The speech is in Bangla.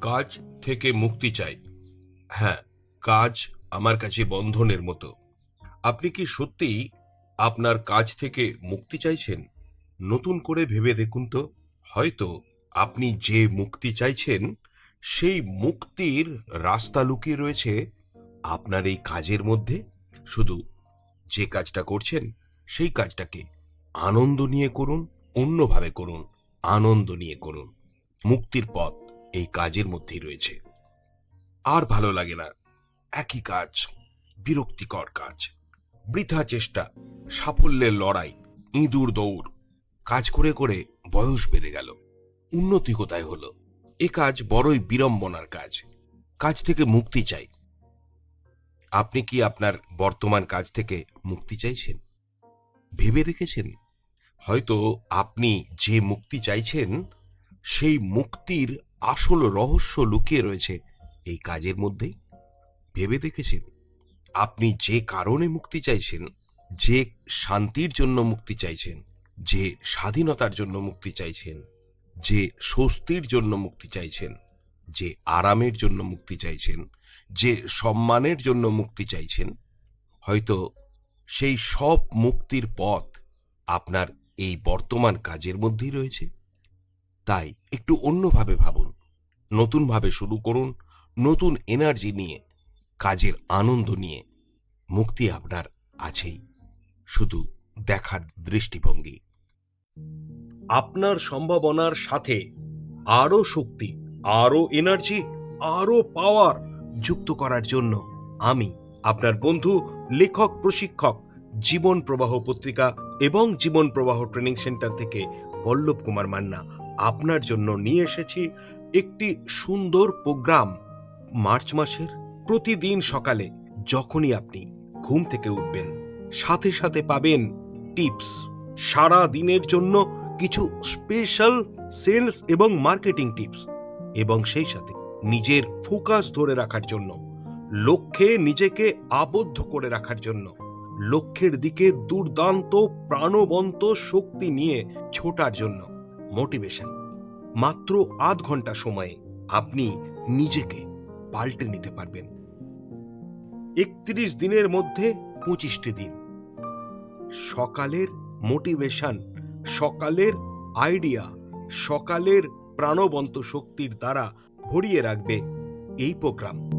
কাজ থেকে মুক্তি চাই। হ্যাঁ কাজ আমার কাছে বন্ধনের মতো। আপনি কি সত্যিই আপনার কাজ থেকে মুক্তি চাইছেন? নতুন করে ভেবে দেখুন তো, হয়তো আপনি যে মুক্তি চাইছেন, সেই মুক্তির রাস্তা লুকিয়ে রয়েছে আপনার এই কাজের মধ্যে। শুধু যে কাজটা করছেন, সেই কাজটাকে আনন্দ নিয়ে করুন, অন্যভাবে করুন, আনন্দ নিয়ে করুন। মুক্তির পথ। এই কাজের মধ্যেই রয়েছে। আর ভালো লাগে না। একই কাজ, বিরক্তিকর কাজ। বৃথা চেষ্টা, সাফল্যের লড়াই, ইঁদুর দৌড়। কাজ করে করে বয়স বেড়ে গেল। উন্নতি কোথায় হলো? এ কাজ বড়ই বিড়ম্বনার কাজ। কাজ থেকে মুক্তি চাই। আপনি কি আপনার বর্তমান কাজ থেকে মুক্তি চাইছেন? ভেবে দেখেছেন? হয়তো আপনি যে মুক্তি চাইছেন, সেই মুক্তির আসল রহস্য লুকিয়ে রয়েছে এই কাজের মধ্যেই। ভেবে দেখেছেন? আপনি যে কারণে মুক্তি চাইছেন, যে শান্তির জন্য মুক্তি চাইছেন, যে স্বাধীনতার জন্য মুক্তি চাইছেন, যে স্বস্তির জন্য মুক্তি চাইছেন, যে আরামের জন্য মুক্তি চাইছেন, যে সম্মানের জন্য মুক্তি চাইছেন, হয়তো সেই সব মুক্তির পথ আপনার এই বর্তমান কাজের মধ্যেই রয়েছে। তাই একটু অন্যভাবে ভাবুন। নতুনভাবে শুরু করুন, নতুন এনার্জি নিয়ে, কাজের আনন্দ নিয়ে। মুক্তি আপনার আছেই। শুধু দেখার দৃষ্টিভঙ্গি। আপনার সম্ভাবনার সাথে আরও শক্তি, আরও এনার্জি আরও পাওয়ার যুক্ত করার জন্য আমি আপনার বন্ধু, লেখক, প্রশিক্ষক, জীবন প্রবাহ পত্রিকা এবং জীবন প্রবাহ ট্রেনিং সেন্টার থেকে পল্লব কুমার মান্না আপনার জন্য নিয়ে এসেছি। একটি সুন্দর প্রোগ্রাম মার্চ মাসের প্রতিদিন সকালে যখনই আপনি ঘুম থেকে উঠবেন, সাথে সাথে পাবেন টিপস। সারা দিনের জন্য কিছু স্পেশাল সেলস এবং মার্কেটিং টিপস এবং সেই সাথে নিজের ফোকাস ধরে রাখার জন্য, লক্ষ্যে নিজেকে আবদ্ধ করে রাখার জন্য, লক্ষ্যের দিকে দুর্দান্ত, প্রাণবন্ত শক্তি নিয়ে ছোটার জন্য মোটিভেশন মাত্র আধ ঘণ্টা সময়ে আপনি নিজেকে পাল্টে নিতে পারবেন। একত্রিশ দিনের মধ্যে পঁচিশটি দিন। সকালের মোটিভেশন, সকালের আইডিয়া, সকালের প্রাণবন্ত শক্তির দ্বারা ভরিয়ে রাখবে এই প্রোগ্রাম।